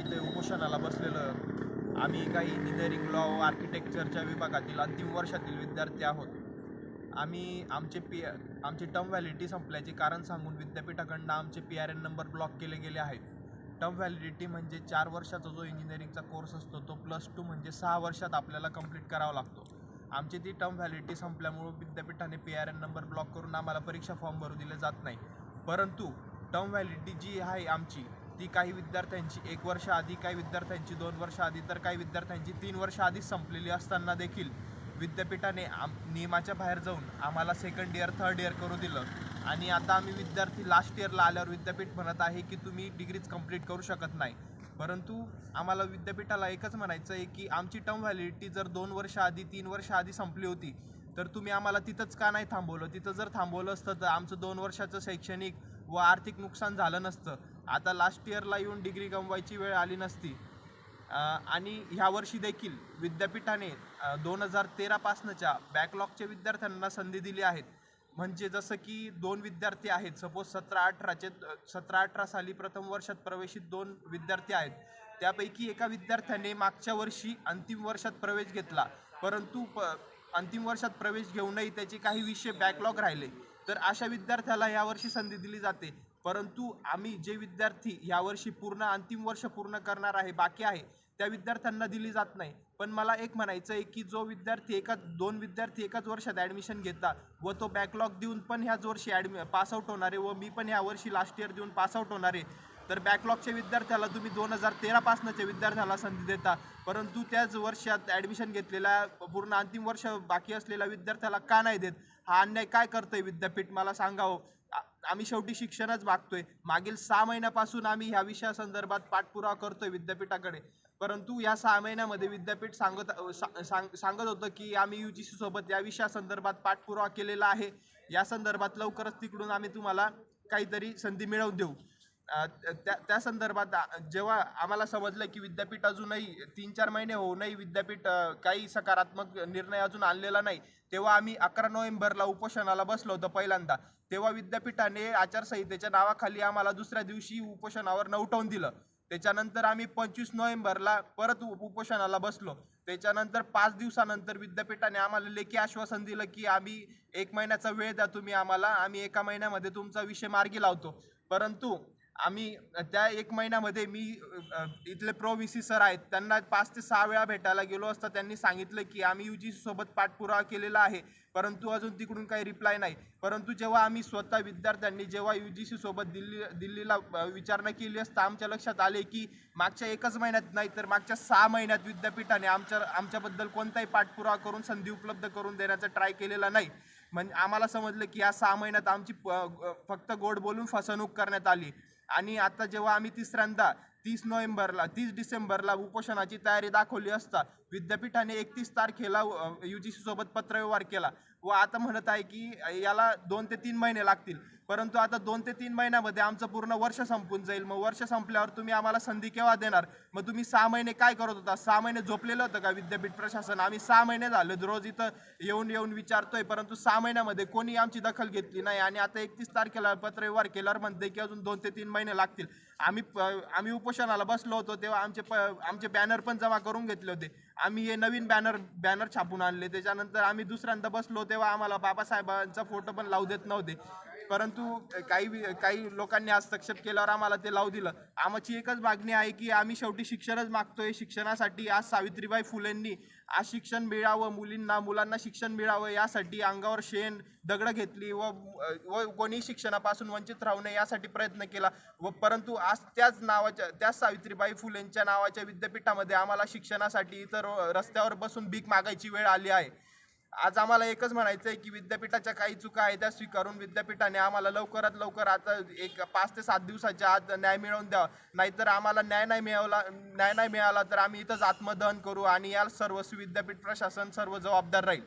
इथे उपोषणाला बसलेलं. आम्ही काही इंजिनिअरिंग लॉ आर्किटेक्चरच्या विभागातील अंतिम वर्षातील विद्यार्थी आहोत. आम्ही आमचे पी आमची टर्म व्हॅलिडिटी संपल्याचे कारण सांगून विद्यापीठाकडनं आमचे P R N number block केले गेले आहेत. टर्म व्हॅलिडिटी म्हणजे चार वर्षाचा जो इंजिनिअरिंगचा कोर्स असतो तो प्लस टू म्हणजे सहा वर्षात आपल्याला कंप्लीट करावा लागतो. आमची ती टर्म व्हॅलिडिटी संपल्यामुळं विद्यापीठाने P R N number block करून आम्हाला परीक्षा फॉर्म भरू दिले जात नाही. परंतु टर्म व्हॅलिडिटी जी आहे आमची ती काही विद्यार्थ्यांची एक वर्ष आधी काही विद्यार्थ्यांची दोन वर्ष आधी तर काही विद्यार्थ्यांची तीन वर्ष आधीच संपलेली असताना देखील विद्यापीठाने आम नियमाच्या बाहेर जाऊन आम्हाला सेकंड इयर थर्ड इयर करू दिलं. आणि आता आम्ही विद्यार्थी लास्ट इयरला आल्यावर विद्यापीठ म्हणत आहे की तुम्ही डिग्रीज कंप्लीट करू शकत नाही. परंतु आम्हाला विद्यापीठाला एकच म्हणायचं आहे की आमची टर्म व्हॅलिडिटी जर दोन वर्ष आधी तीन वर्ष आधी संपली होती तर तुम्ही आम्हाला तिथंच का नाही थांबवलं? तिथं जर थांबवलं असतं तर आमचं दोन वर्षाचं शैक्षणिक व आर्थिक नुकसान झालं नसतं. आता लास्ट इयरला येऊन डिग्री गमवायची वेळ आली नसती. आणि ह्या वर्षी देखील विद्यापीठाने दोन हजार तेरापासनच्या बॅकलॉगच्या विद्यार्थ्यांना संधी दिली आहेत. म्हणजे जसं की दोन विद्यार्थी आहेत. सपोज सतरा अठराचे सतरा अठरा साली प्रथम वर्षात प्रवेशित दोन विद्यार्थी आहेत. त्यापैकी एका विद्यार्थ्याने मागच्या वर्षी अंतिम वर्षात प्रवेश घेतला. परंतु प अंतिम वर्षात प्रवेश घेऊनही त्याचे काही विषय बॅकलॉग राहिले. तर अशा विद्यार्थ्याला यावर्षी संधी दिली जाते. परंतु आम्ही जे विद्यार्थी यावर्षी पूर्ण अंतिम वर्ष पूर्ण करणार आहे बाकी आहे त्या विद्यार्थ्यांना दिली जात नाही. पण मला एक म्हणायचं आहे की जो विद्यार्थी एकाच दोन विद्यार्थी एकाच वर्षात ॲडमिशन घेतात व तो बॅकलॉग देऊन पण ह्याच वर्षी ॲडमि पासआउट होणारे व मी पण ह्या वर्षी लास्ट इयर देऊन पासआउट होणारे तर बॅकलॉगच्या विद्यार्थ्याला तुम्ही दोन हजार तेरापासनंच्या विद्यार्थ्याला संधी देता. परंतु त्याच वर्षात ॲडमिशन घेतलेल्या पूर्ण अंतिम वर्ष बाकी असलेल्या विद्यार्थ्याला का नाही देत? हा अन्याय काय करतंय विद्यापीठ? मला सांगावं हो. आम्ही शेवटी शिक्षणच मागतोय. मागील सहा महिन्यापासून आम्ही ह्या विषयासंदर्भात पाठपुरावा करतोय विद्यापीठाकडे. परंतु या सहा महिन्यामध्ये विद्यापीठ सांगत सा- सांग- सांगत होतं की आम्ही यू जी सी सोबत या विषयासंदर्भात पाठपुरावा केलेला आहे. या संदर्भात लवकरच तिकडून आम्ही तुम्हाला काहीतरी संधी मिळवून देऊ. त्या त्या संदर्भात जेव्हा आम्हाला समजलं की विद्यापीठ अजूनही तीन चार महिने होऊनही विद्यापीठ काही सकारात्मक निर्णय अजून आणलेला नाही तेव्हा आम्ही अकरा नोव्हेंबरला उपोषणाला बसलो होतो पहिल्यांदा. तेव्हा विद्यापीठाने आचारसंहितेच्या नावाखाली आम्हाला दुसऱ्या दिवशी उपोषणावर नवटवून दिलं. त्याच्यानंतर आम्ही पंचवीस नोव्हेंबरला परत उपोषणाला बसलो. त्याच्यानंतर पाच दिवसानंतर विद्यापीठाने आम्हाला लेखी आश्वासन दिलं की आम्ही एक महिन्याचा वेळ द्या तुम्ही आम्हाला आम्ही एका महिन्यामध्ये तुमचा विषय मार्गी लावतो. परंतु आम्ही त्या एक महिन्यामध्ये मी इथले प्रो व्ही सी सर आहेत त्यांना पाच ते सहा वेळा भेटायला गेलो असता त्यांनी सांगितलं की आम्ही यू जी सीसोबत पाठपुरावा केलेला आहे परंतु अजून तिकडून काही रिप्लाय नाही. परंतु जेव्हा आम्ही स्वतः विद्यार्थ्यांनी जेव्हा यू जी सीसोबत दिल्ली दिल्लीला विचारणा केली असता आमच्या लक्षात आले की मागच्या एकच महिन्यात नाही तर मागच्या सहा महिन्यात विद्यापीठाने आमच्या आमच्याबद्दल कोणताही पाठपुरावा करून संधी उपलब्ध करून देण्याचा ट्राय केलेला नाही. म्हणजे आम्हाला समजलं की या सहा महिन्यात आमची फक्त गोड बोलून फसवणूक करण्यात आली. आणि आता जेव्हा आम्ही तिसऱ्यांदा तीस नोव्हेंबरला तीस डिसेंबरला उपोषणाची तयारी दाखवली असता विद्यापीठाने एकतीस तारखेला यू जी सीसोबत पत्रव्यवहार केला. व आता म्हणत आहे की याला दोन ते तीन महिने लागतील. परंतु आता दोन ते तीन महिन्यामध्ये आमचं पूर्ण वर्ष संपून जाईल. मग वर्ष संपल्यावर तुम्ही आम्हाला संधी केव्हा देणार? मग तुम्ही सहा महिने काय करत होता? सहा महिने झोपलेलं होतं का विद्यापीठ प्रशासन? आम्ही सहा महिने झाले रोज इथं येऊन येऊन विचारतोय परंतु सहा महिन्यामध्ये कोणी आमची दखल घेतली नाही आणि आता एकतीस तारखेला पत्रव्यवहार केल्यावर म्हणते की अजून दोन ते तीन महिने लागतील. आम्ही प- आम्ही उपोषणाला बसलो होतो तेव्हा आमचे प आमचे बॅनर पण जमा करून घेतले होते. आम्ही हे नवीन बॅनर बॅनर छापून आणले. त्याच्यानंतर आम्ही दुसऱ्यांदा बसलो तेव्हा आम्हाला बाबासाहेबांचा फोटो पण लावू देत नव्हते. परंतु काही काही लोकांनी हस्तक्षेप केल्यावर आम्हाला ते लावू दिलं. आमची एकच मागणी आहे की आम्ही शेवटी शिक्षणच मागतोय. शिक्षणासाठी आज सावित्रीबाई फुलेंनी आज शिक्षण मिळावं मुलींना मुलांना शिक्षण मिळावं यासाठी अंगावर शेण दगडं घेतली व व कोणी शिक्षणापासून वंचित राहू नये यासाठी प्रयत्न केला. व परंतु आज त्याच नावाच्या त्याच सावित्रीबाई फुलेंच्या नावाच्या विद्यापीठामध्ये आम्हाला शिक्षणासाठी इतर रस्त्यावर बसून भीक मागायची वेळ आली आहे. आज आम्हाला एकच म्हणायचं आहे की विद्यापीठाच्या काही चुका आहेत त्या स्वीकारून विद्यापीठाने आम्हाला लवकरात लवकर आता एक पाच ते सात दिवसाच्या आत न्याय मिळवून द्यावा नाहीतर आम्हाला न्याय नाही मिळवला न्याय नाही मिळाला तर आम्ही इथंच आत्मदहन करू आणि या सर्व विद्यापीठ प्रशासन सर्व जबाबदार राहील.